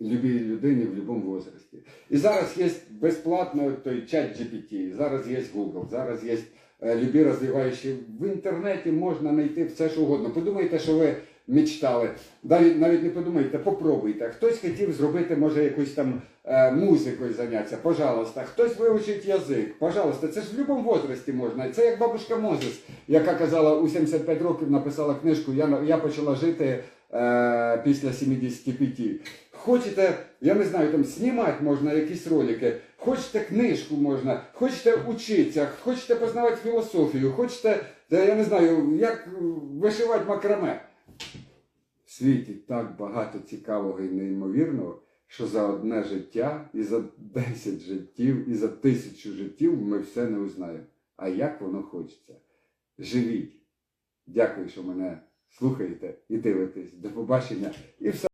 любій людині в будь-якому возрасті. І зараз є безплатно той чат GPT, зараз є Google, зараз є е, любі розвиваючі. В інтернеті можна знайти все, що угодно. Подумайте, що ви мечтали. Навіть, навіть не подумайте, попробуйте. Хтось хотів зробити, може, якусь там е, музикою зайнятися, пожалуйста. Хтось вивчить язик, пожалуйста. Це ж в будь-якому возрасті можна. Це як бабушка Мозес, яка казала у 75 років написала книжку. Я, я почала жити е, після 75. Хочете, я не знаю, там знімати можна якісь ролики, хочете книжку можна, хочете учитися, хочете познавати філософію, хочете, я не знаю, як вишивати макраме. В світі так багато цікавого і неймовірного, що за одне життя, і за 10 життів, і за тисячу життів ми все не узнаємо. А як воно хочеться? Живіть. Дякую, що мене слухаєте і дивитесь. До побачення. І все.